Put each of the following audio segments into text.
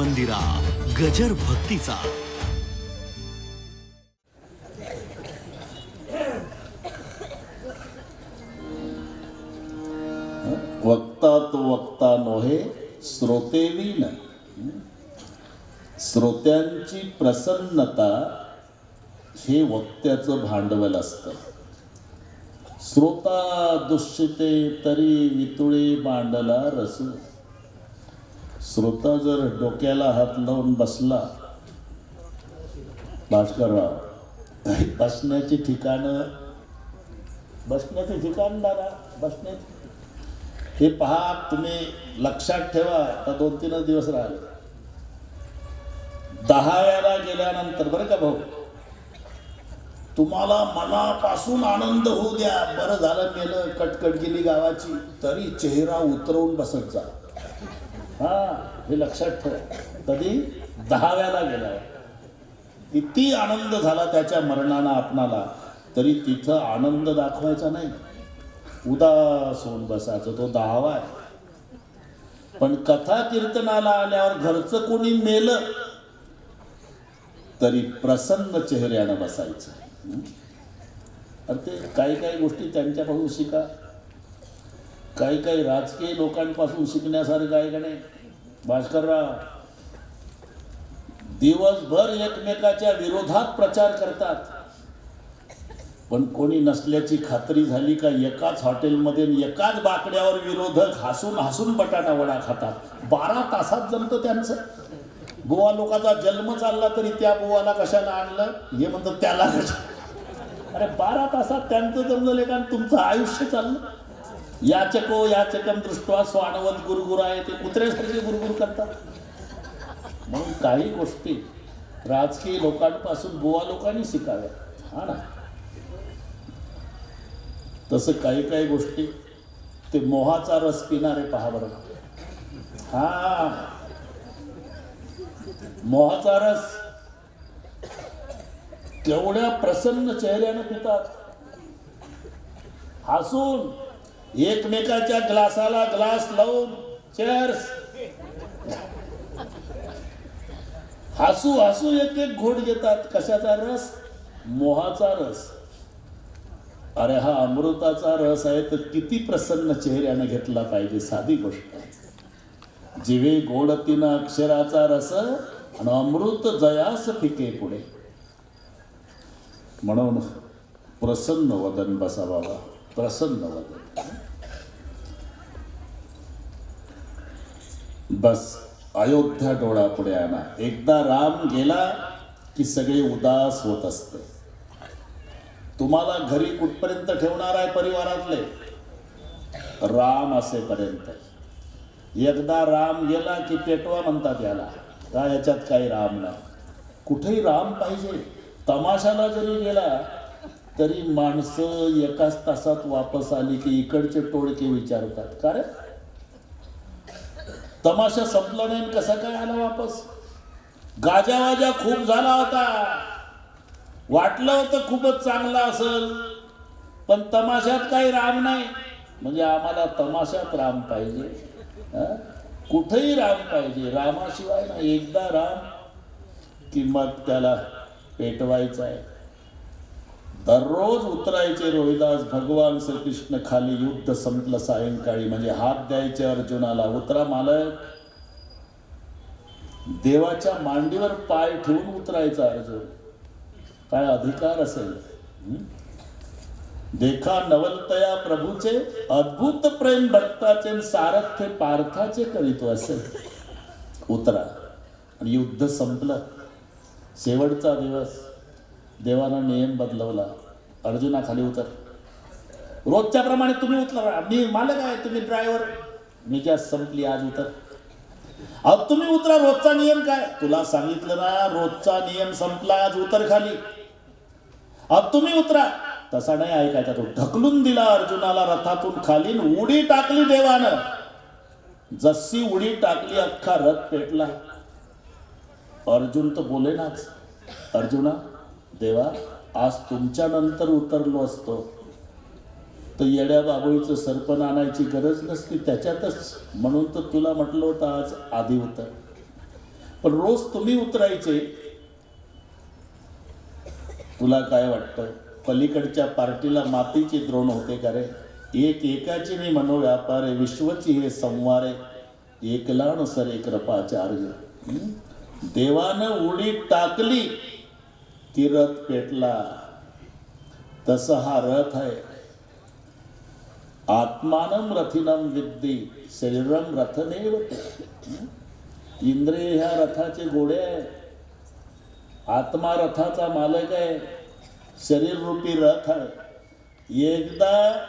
मंदिरा गजर भक्तीचा. वक्ता तो वक्ता नोहे श्रोतेवीन श्रोत्यांची प्रसन्नता हे वक्त्याचं भांडवल असतं. श्रोता दुश्चिते तरी वितुळे मांडला रसू. श्रोता जर डोक्याला हात लावून बसला भास्करराव बसण्याची ठिकाणं बसण्याचे ठिकाण दादा बसण्याचे हे पहा तुम्ही लक्षात ठेवा आता दोन तीनच दिवस राहिले. दहाव्याला गेल्यानंतर बरं का भाऊ? तुम्हाला मनापासून आनंद होऊ द्या. बरं झालं गेलं कटकट गेली गावाची तरी चेहरा उतरवून बसत जा. हा हे लक्षात ठेव. कधी? दहाव्याला गेला किती आनंद झाला त्याच्या मरणानं आपणाला. तरी तिथं आनंद दाखवायचा नाही. उदास होऊन बसायचं तो दहावा आहे. पण कथा कीर्तनाला आल्यावर घरचं कोणी नेलं तरी प्रसन्न चेहऱ्यानं बसायचं. अरे ते काही काही गोष्टी त्यांच्यापासून शिका. काही काही राजकीय लोकांपासून शिकण्यासारखं आहे का नाही? भास्करराव दिवसभर एकमेकाच्या विरोधात प्रचार करतात. पण कोणी नसल्याची खात्री झाली का एकाच हॉटेलमध्ये एकाच बाकड्यावर विरोधक हसून हसून बटाटा वडा खातात? बारा तासात जमतं त्यांचं. बुवा लोकांचा जन्म चालला तरी त्या बुवाला कशाला आणलं? हे म्हणतात त्याला कशा अरे बारा तासात त्यांचं जमलं का तुमचं आयुष्य चाललं. याचको याचकम दृष्टवा स्वानवत गुरगुर आहे ते कुत्र्यासारखे गुरगुर करतात. म्हणून काही गोष्टी राजकीय लोकांपासून बुवा लोकांनी शिकाव्या हा ना? तसं काही काही गोष्टी ते मोहाचा रस पिणारे पहा बरं. हा. मोहाचा रस केवढ्या प्रसन्न चेहऱ्यानं पितात. हसून एकमेकाच्या ग्लासाला ग्लास लावून चेअर्स हसू हसू एक एक घोट घेतात. कशाचा रस? मोहाचा रस. अरे हा अमृताचा रस आहे तर किती प्रसन्न चेहऱ्यानं घेतला पाहिजे साधी गोष्ट जिवे गोड तिनं अक्षराचा रस आणि अमृत जयास फिके पुढे. म्हणून प्रसन्न वदन बसा बाबा प्रसन्न वदन. बस अयोध्या डोळा पुढे आणा. एकदा राम गेला की सगळे उदास होत असते. तुम्हाला घरी कुठपर्यंत ठेवणार आहे परिवारातले? राम असेपर्यंत. एकदा राम गेला की पेटवा म्हणतात याला. का याच्यात काही राम नाही? कुठेही राम पाहिजे. तमाशाला जरी गेला तरी माणसं एकाच तासात वापस आली की इकडचे टोळके विचारतात. कारण तमाशा संपला नाही कसा काय आला वापस? गाजा वाजा खूप झाला होता. वाटलं होतं खूपच चांगला असेल पण तमाशात काही राम नाही. म्हणजे आम्हाला तमाशात राम पाहिजे. कुठेही राम पाहिजे. रामाशिवाय ना एकदा राम की मग त्याला पेटवायचं आहे. दररोज उतरायचे रोहिदास भगवान श्रीकृष्ण खाली युद्ध संपलं सायंकाळी. म्हणजे हात द्यायचे अर्जुनाला. उतरा मालक. देवाच्या मांडीवर पाय ठेवून उतरायचा अर्जुन. काय अधिकार असेल? देखा नवलतया प्रभूचे अद्भुत प्रेम भक्ताचे सारथ्य पार्थाचे करीतो असेल. उतरा. आणि युद्ध संपलं. शेवटचा दिवस. देवानं नियम बदलवला. अर्जुना खाली उतर. रोजच्या प्रमाणे तुम्ही उतरा. मी मालक आहे तुम्ही ड्रायव्हर मी ज्या संपली आज उतर. अहो तुम्ही उतरा रोजचा नियम काय? तुला सांगितलं ना रोजचा नियम संपला आज उतर खाली. अब तुम्ही उतरा. तसा नाही ऐकायचा तो. ढकलून दिला अर्जुनाला रथातून खाली उडी टाकली देवानं. जशी उडी टाकली अख्खा रथ पेटला. अर्जुन तर बोलेनाच. अर्जुना देवा आज तुमच्या नंतर उतरलो असतो. तर येड्या बाबळीचं सरपण आणायची गरज नसती त्याच्यातच. म्हणून तर तुला म्हटलं होतं आज आधी उतर. पण रोज तुम्ही उतरायचे. तुला काय वाटतं? पलीकडच्या पार्टीला मातीचे द्रोण होते का रे? एक एकाची नाही मनोव्यापार विश्वची हे संवार. आहे एकलाण सरे कृपाचार्य हं? देवानं उडी टाकली. की रथ पेटला. तसा हा रथ आहे. आत्मानम रथिनम विद्दी शरीरम रथनेव इंद्रिय ह्या रथाचे घोडे आहे आत्मा रथाचा मालक आहे. शरीर रूपी रथ आहे. एकदा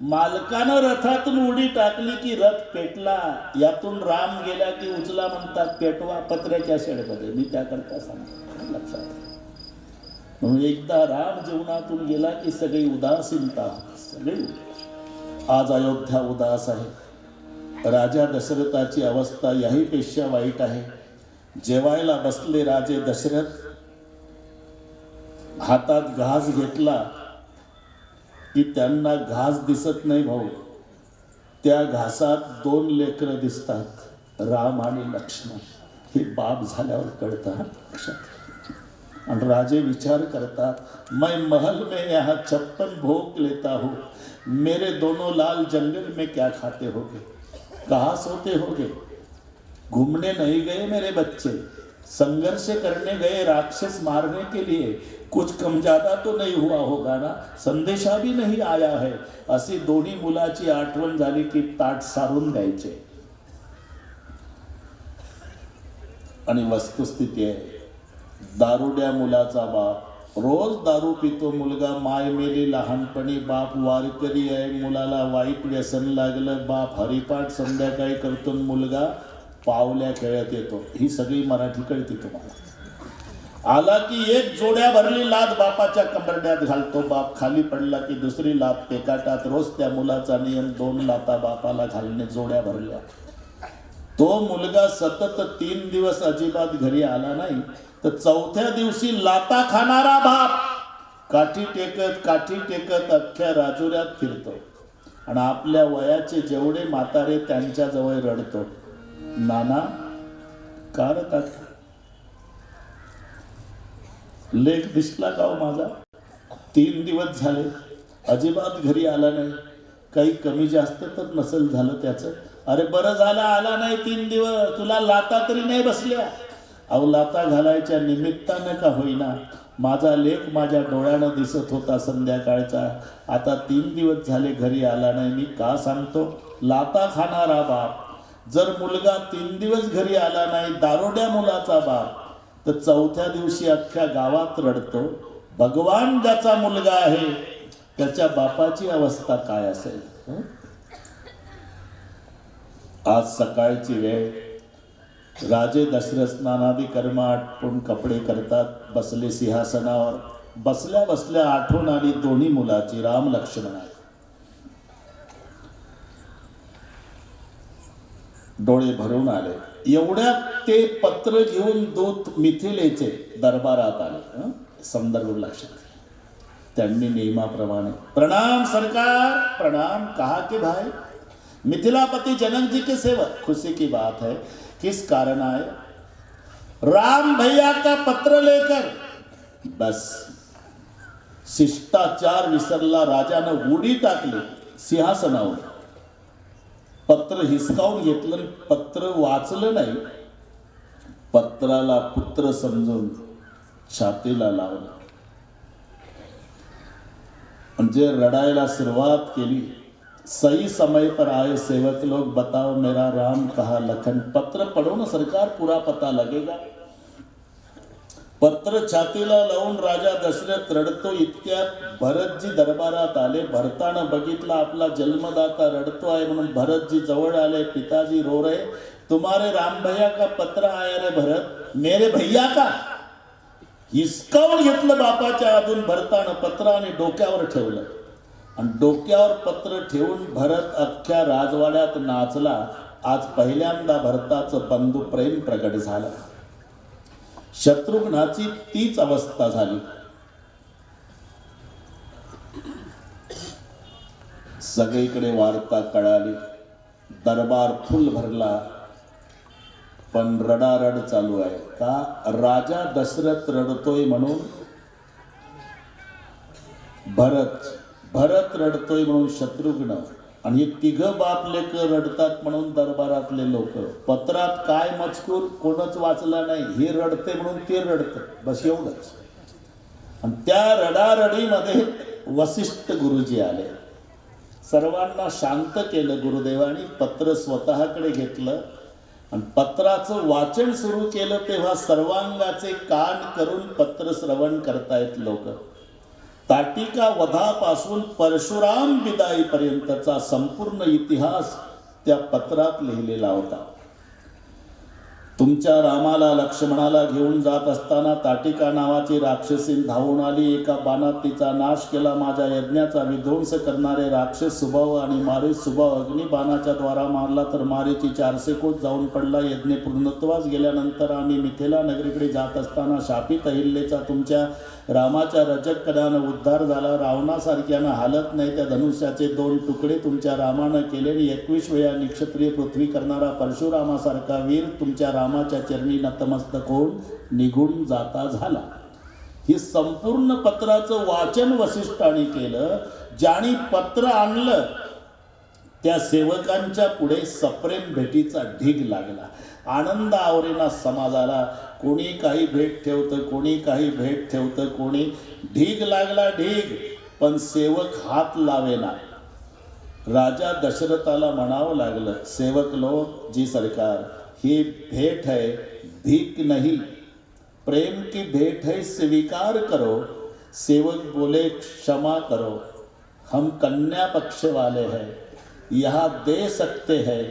मालकानं रथातून उडी टाकली की रथ पेटला. यातून राम गेला की उचला म्हणतात पेटवा पत्र्याच्या शेडमध्ये. मी त्याकरता सांगतो. लक्षात म्हणून एकदा राम जीवनातून गेला की सगळी उदासीनता सगळी आज अयोध्या उदास आहे. राजा दशरथाची अवस्था याहीपेक्षा वाईट आहे. जेवायला बसले राजे दशरथ हातात घास घेतला की त्यांना घास दिसत नाही भाऊ. त्या घासात दोन लेकरं दिसतात राम आणि लक्ष्मण. हे बाप झाल्यावर कळतात लक्षात आणि राजे विचार करतात मैं महल में यहाँ छप्पन भोग लेता हूँ। मेरे दोनों लाल जंगल में क्या खाते होगे? कहाँ सोते होगे? घूमने नहीं गए मेरे बच्चे। संघर्ष करने गए राक्षस मारने के लिए। कुछ कम ज्यादा तो नहीं हुआ होगा ना? संदेशा भी नहीं आया है। अशी दोन्ही मुलाची आठवण झाली की ताट सारून द्यायचे. आणि वस्तुस्थिती आहे. दारुड्या मुलाचा बाप. रोज दारू पितो मुलगा माय मेली लहानपणी बाप वारकरी आहे मुलाला वाईट व्यसन लागलं बाप हरिपाठ संध्याकाळी करतो मुलगा पावल्या खेळत येतो. ही सगळी मराठी कळते तुम्हाला. आला की एक जोड्या भरली लाद बापाच्या कंबरड्यात घालतो बाप. खाली पडला की दुसरी लात पेकाटात रोज त्या मुलाचा नियम दोन लाता बापाला घालणे जोड्या भरल्या. तो मुलगा सतत तीन दिवस अजिबात घरी आला नाही तर चौथ्या दिवशी लाता खाणारा बाप काठी टेकत काठी टेकत अख्ख्या राजुऱ्यात फिरतो. आणि आपल्या वयाचे जेवढे म्हातारे त्यांच्या जवळ रडतो. नाना का लेख दिसला का हो माझा? तीन दिवस झाले अजिबात घरी आला नाही. काही कमी जास्त तर नसेल झालं त्याचं. अरे बरं झालं आला नाही तीन दिवस. तुला लाता तरी नाही बसल्या. अहो लाता घालायच्या निमित्तानं का होईना? माझा लेख माझ्या डोळ्यानं दिसत होता संध्याकाळचा. आता तीन दिवस झाले घरी आला नाही. मी का सांगतो? लाता खाणारा बाप. जर मुलगा तीन दिवस घरी आला नाही दारोड्या मुलाचा बाप तर चौथ्या दिवशी अख्ख्या गावात रडतो भगवान ज्याचा मुलगा आहे त्याच्या बापाची अवस्था काय असेल? आज सकाळची वेळ. राजे दशरथ स्नानादी कर्म आटपून कपडे करतात बसले सिंहासनावर. बसल्या बसल्या आठवण आली दोन्ही मुलाची राम लक्ष्मण आहे. डोळे भरून आले. एवढ्यात ते पत्र घेऊन दूत मिथिलेचे दरबारात आले. संदर्भ लक्षात. त्यांनी नियमाप्रमाणे प्रणाम सरकार प्रणाम कहा के भाई? मिथिलापति जनक जी के सेवक। खुशी की बात है, किस कारण आए? राम भैया का पत्र लेकर। बस। शिष्टाचार विसरला राजानं उडी टाकली सिंहासनावर पत्र हिसकावून घेतलं पत्र वाचलं नाही। पत्राला पुत्र समजून छातीला लावलं। म्हणजे रडायला सुरुवात केली। सही समय पर आए सेवक लोग बताओ मेरा राम कहा लखन? पत्र पढ़ो ना सरकार पूरा पता लगेगा। पत्र छातीला लावून राजा दशरथ रडतो इतक्यात भरतजी दरबारात आले भरतानं बघितला आपला जन्मदाता रडतो आहे म्हणून भरतजी जवळ आले पिताजी रो रहे तुम्हारे राम भैया का पत्र आया रे भरत? मेरे भैया का? हिसकावून घेतलं बापाच्या अजून भरतानं पत्र आणि डोक्यावर ठेवलं. आणि डोक्यावर पत्र ठेवून भरत अख्ख्या राजवाड्यात नाचला. आज पहिल्यांदा भरताचं बंधू प्रेम प्रगट झालं. शत्रुघ्नाची तीच अवस्था झाली. सगळीकडे वार्ता कळाली. दरबार फुल भरला. पण रडारड चालू आहे. का? राजा दशरथ रडतोय म्हणून. भरत भरत रडतोय म्हणून शत्रुघ्न. आणि हे तिघं बाप लेक रडतात म्हणून दरबारातले लोक. पत्रात काय मजकूर कोणच वाचला नाही. हे रडते म्हणून ते रडतं. बस एवढंच. आणि त्या रडारडीमध्ये वसिष्ठ गुरुजी आले. सर्वांना शांत केलं गुरुदेवानी पत्र स्वतःकडे घेतलं. आणि पत्राचं वाचन सुरू केलं तेव्हा सर्वांगाचे कान करून पत्र श्रवण करतायत लोक. ताटिका वधापासून परशुराम विदाईपर्यंतचा संपूर्ण इतिहास त्या पत्रात लिहिलेला होता. तुमच्या रामाला लक्ष्मणाला घेऊन जात असताना ताटिका नावाची राक्षसीन धावून आली. एका बाणात तिचा नाश केला. माझ्या यज्ञाचा विध्वंस करणारे राक्षस सुभाव आणि मारी सुभाव अग्निबाणाच्या द्वारा मारला तर मारीची चारशे कोट जाऊन पडला. यज्ञ पूर्णत्वास गेल्यानंतर आम्ही मिथिला नगरीकडे जात असताना शापित अहिल्येचा तुमच्या रामाच्या रजक कडानं उद्धार झाला. रावणासारख्यानं हालत नाही. त्या धनुष्याचे दोन तुकडे तुमच्या रामानं केले एकवीस वेळा निक्षत्रिय पृथ्वी करणारा परशुरामासारखा वीर तुमच्या रामाच्या चरणी नतमस्तक होऊन निघून जाता झाला. ही संपूर्ण पत्राचं वाचन वसिष्ठाने केलं ज्याने पत्र आणलं त्या सेवकांच्या पुढे सप्रेम भेटीचा ढीग लागला. आनंद आवरेना समाजाला कोणी काही भेट ठेवतं कोणी काही भेट ठेवतं कोणी ढीग लागला ढीग पण सेवक हात लावेना. राजा दशरथाला म्हणावं लागलं सेवक लोक जी सरकार ही भेट है भीख नहीं। प्रेम की भेंट है स्वीकार करो। सेवक बोले क्षमा करो। हम कन्या पक्ष वाले हैं। यहाँ दे सकते हैं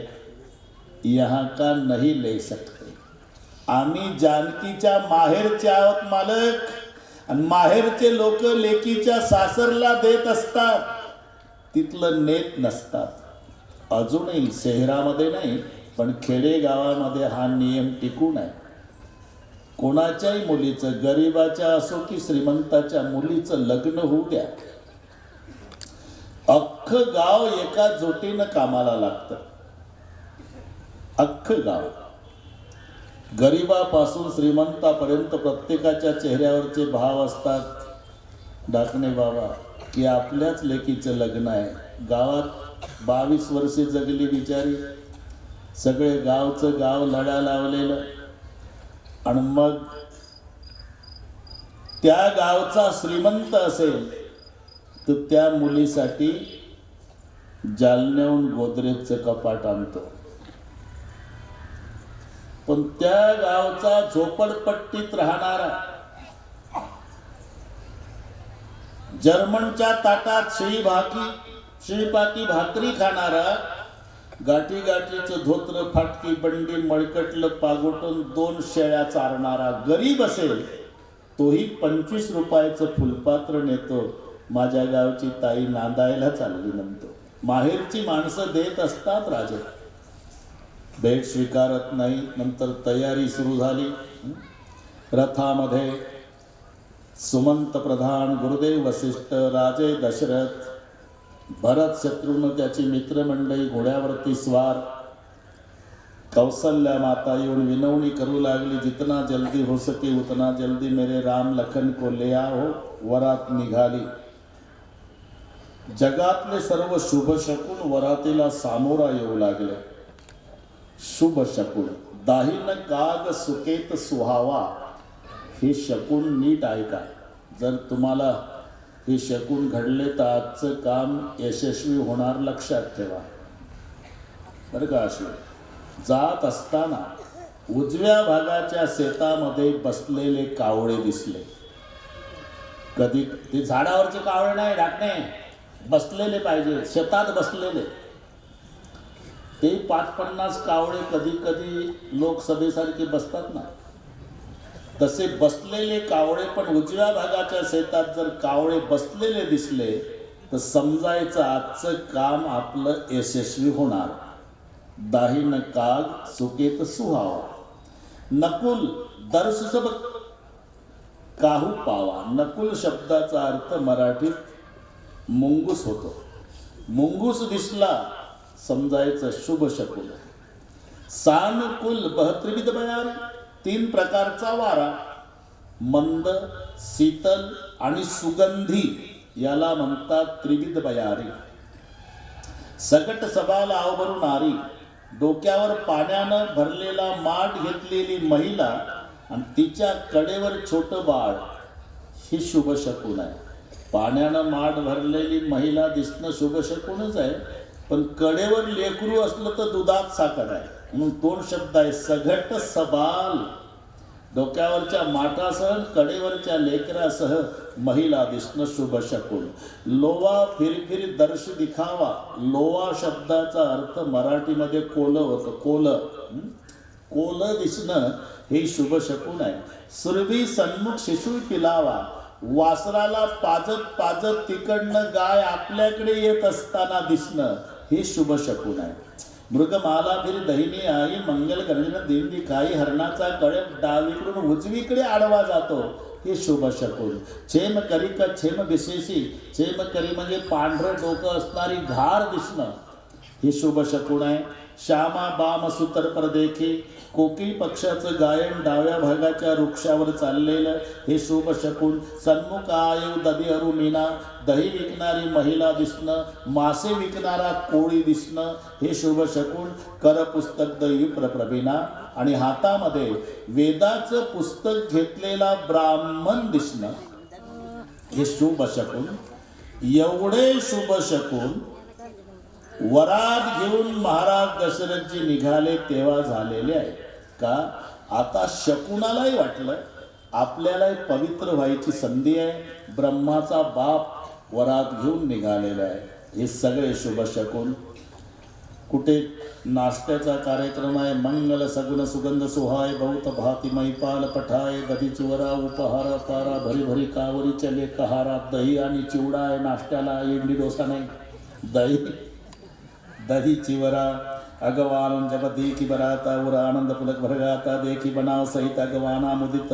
यहाँ का नहीं ले सकते। आम्ही जानकीच्या माहेरचे आहोत मालक। आणि माहेरचे लोक लेकीच्या सासरला देत असतात। तिथलं नेत नसतात। अजूनही शहरामध्ये नाही पण खेडेगावामध्ये हा नियम टिकून आहे. कोणाच्याही मुलीचं गरिबाच्या असो की श्रीमंताच्या मुलीचं लग्न होऊ द्या. अख्खं गाव एका जोटीनं कामाला लागतं. अख्खं गाव. गरिबापासून श्रीमंतापर्यंत प्रत्येकाच्या चेहऱ्यावरचे भाव असतात. डाकणे बाबा की आपल्याच लेकीचं लग्न आहे. गावात बावीस वर्षे जगली बिचारी. सगळे गावचं गाव लढा लावलेलं. आणि मग त्या गावचा श्रीमंत असेल तर त्या मुलीसाठी जालन्याहून गोदरेजचं कपाट आणतो. पण त्या गावचा झोपडपट्टीत राहणारा जर्मनच्या ताटात श्रीभाकी श्रीपाती भाकरी खाणारा गाठी गाठीचं धोत्र फाटकी बंडी मळकटलं पागोटून दोन शेळ्या चारणारा गरीब असेल तोही पंचवीस रुपयाचं फुलपात्र नेतो. माझ्या गावची ताई नांदायला चालली म्हणतो. माहेरची माणसं देत असतात राजे. भेट स्वीकारत नाही नंतर तयारी सुरू झाली. रथामध्ये सुमंत प्रधान गुरुदेव वसिष्ठ राजे दशरथ भरत शत्रुघ्न त्याची मित्रमंडळी घोड्यावरती स्वार. कौसल्या माता येऊन विनवणी करू लागली जितना जल्दी हो सके उतना जल्दी मेरे राम लखन को ले आओ वरात निघाली. जगातले सर्व शुभ शकून वरातीला सामोरा येऊ लागले. शुभ शकून दाहीन काग सुकेत सुहावा हे शकून नीट ऐका जर तुम्हाला हे शकून घडले तर आजचं काम यशस्वी होणार लक्षात ठेवा. बरं का अश्विन? जात असताना उजव्या भागाच्या शेतामध्ये बसलेले कावळे दिसले. कधी ते झाडावरचे कावळे नाही ढाकणे बसलेले पाहिजे शेतात बसलेले. ते पाच पन्नास कावळे कधी कधी लोकसभेसारखे बसतात ना. तसे बसलेले कावळे पण उजव्या भागाच्या शेतात जर कावळे बसलेले दिसले तर समजायचं आजचं काम आपलं यशस्वी होणार. दाहिन काग सुकेत सुहाव. नकुल दर्श सब काहू पावा. नकुल शब्दाचा अर्थ मराठीत मुंगूस होतो. मुंगूस दिसला समजायचं शुभ शकुल. सानुकुल बहत्रिविध बयारी. तीन प्रकारचा वारा. मंद शीतल आणि सुगंधी याला म्हणतात त्रिविध बयारी. सकट सभाला आवरून आरी. डोक्यावर पाण्यानं भरलेला माठ घेतलेली महिला आणि तिच्या कडेवर छोट बाळ. ही शुभ शकून आहे. पाण्यानं माठ भरलेली महिला दिसणं शुभ शकूनच आहे. पण कडेवर लेकरू असलं तर दुधात साखर आहे. दोन शब्द आहे सघट सबाल. डोक्यावरच्या माठासह कडेवरच्या लेकरासह महिला दिसणं शुभ शकून. लोवा फिरफिर दर्श दिखावा. लोवा शब्दाचा अर्थ मराठीमध्ये कोल होतं. कोल. कोलं कोल दिसणं हे शुभ शकून आहे. सुरभी सन्मुख शिशू पिलावा. वासराला पाजत पाजत तिकडनं गाय आपल्याकडे येत असताना दिसणं हे शुभ शकून आहे. मृगमाला फिरी दहिनी आई मंगल गणेश देवी दिखाई हरणाचा कळप डावीकडून उजवीकडे आडवा जातो. हे शुभ शकून. छेम करी का छेम विशेषी छेम करी म्हणजे पांढरं डोकं असणारी घार दिसणं. हे शुभ शकून आहे. श्यामा बाम सुतर परदेखी. कोकी पक्षाचं गायन डाव्या भागाच्या वृक्षावर चाललेलं. हे शुभ शकून सन्मुख आयु दधी अरु मीना दही विकणारी महिला दिसणं. मासे विकणारा कोळी दिसणं. हे शुभ शकून कर पुस्तक दैवी प्रप्रभिना आणि हातामध्ये वेदाचं पुस्तक घेतलेला ब्राह्मण दिसणं. हे शुभ शकून. एवढे शुभ शकून वरात घेऊन महाराज दशरथजी निघाले तेव्हा झालेले आहे. का? आता शकुनालाही वाटलं आपल्यालाही पवित्र व्हायची संधी आहे. ब्रह्माचा बाप वरात घेऊन निघालेला आहे. हे सगळे शुभ शकून. कुठे नाश्त्याचा कार्यक्रम आहे मंगल सगुण सुगंध सुहाय बहुत भाती मैपाल पठाय दधी चिवरा उपहार पारा भरी भरी कावरी चले कहारा दही आणि चिवडा आहे नाश्त्याला इडली डोसा नाही. दही दही चिवरा अगवान जब देखी बराता उर आनंद पुलक भरगाता देखी बनाव सहित अगवाना मुदित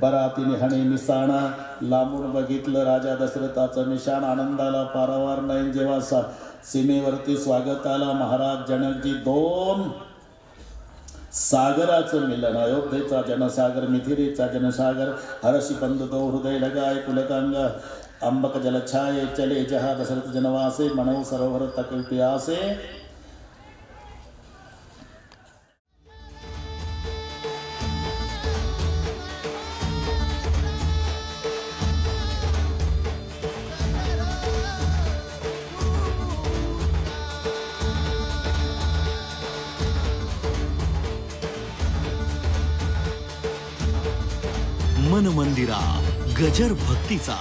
बरातीने हणे निसाणा लांबून बघितलं राजा दशरथाचं निशाण आनंदाला पारावार नाही जेव्हा सा सीमेवरती स्वागताला महाराज जनकजी दोन सागराचं मिलन अयोध्येचा जनसागर मिथिरेचा जनसागर हरशी बंद तो हृदय लगाय पुलकांग अंबक जलछाये चले जहा दशरथ जनवासे मनव सरोवर तक प्यासे मन मंदिरा गजर भक्तीचा.